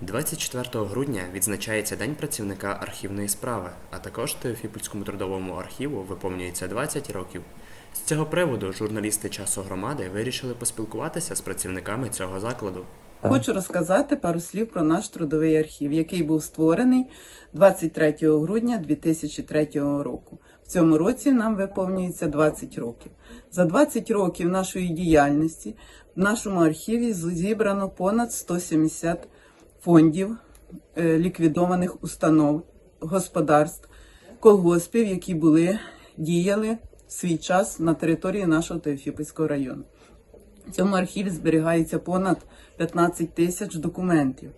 24 грудня відзначається День працівника архівної справи, а також Теофіпольському трудовому архіву виповнюється 20 років. З цього приводу журналісти часу громади вирішили поспілкуватися з працівниками цього закладу. Хочу розказати пару слів про наш трудовий архів, який був створений 23 грудня 2003 року. В цьому році нам виповнюється 20 років. За 20 років нашої діяльності в нашому архіві зібрано понад 170 фондів е, ліквідованих установ, господарств, колгоспів, які були діяли в свій час на території нашого Теофіпольського району. В цьому архіві зберігається понад 15 тисяч документів.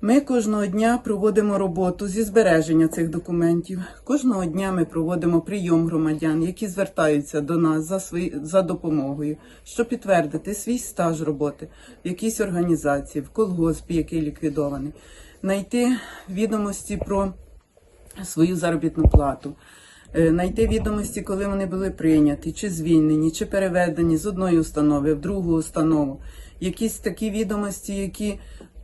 Ми кожного дня проводимо роботу зі збереження цих документів. Кожного дня ми проводимо прийом громадян, які звертаються до нас за, свої, за допомогою, щоб підтвердити свій стаж роботи в якійсь організації, в колгоспі, який ліквідований, знайти відомості про свою заробітну плату, е, знайти відомості, коли вони були прийняті, чи звільнені, чи переведені з одної установи в другу установу. Якісь такі відомості, які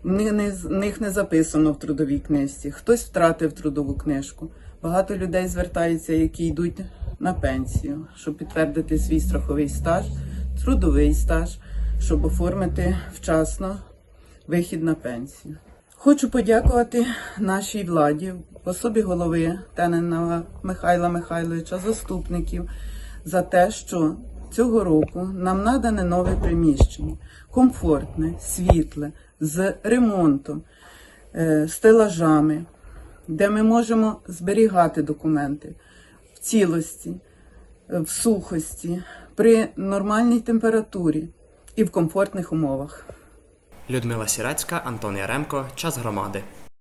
них не записано в трудовій книжці. Хтось втратив трудову книжку. Багато людей звертаються, які йдуть на пенсію, щоб підтвердити свій страховий стаж, трудовий стаж, щоб оформити вчасно вихід на пенсію. Хочу подякувати нашій владі, особі голови Тенена Михайла Михайловича, заступників, за те, що цього року нам надане нове приміщення, комфортне, світле, з ремонтом, е, стелажами, де ми можемо зберігати документи в цілості, е, в сухості, при нормальній температурі і в комфортних умовах. Людмила Сірацька, Антон Яремко, Час громади.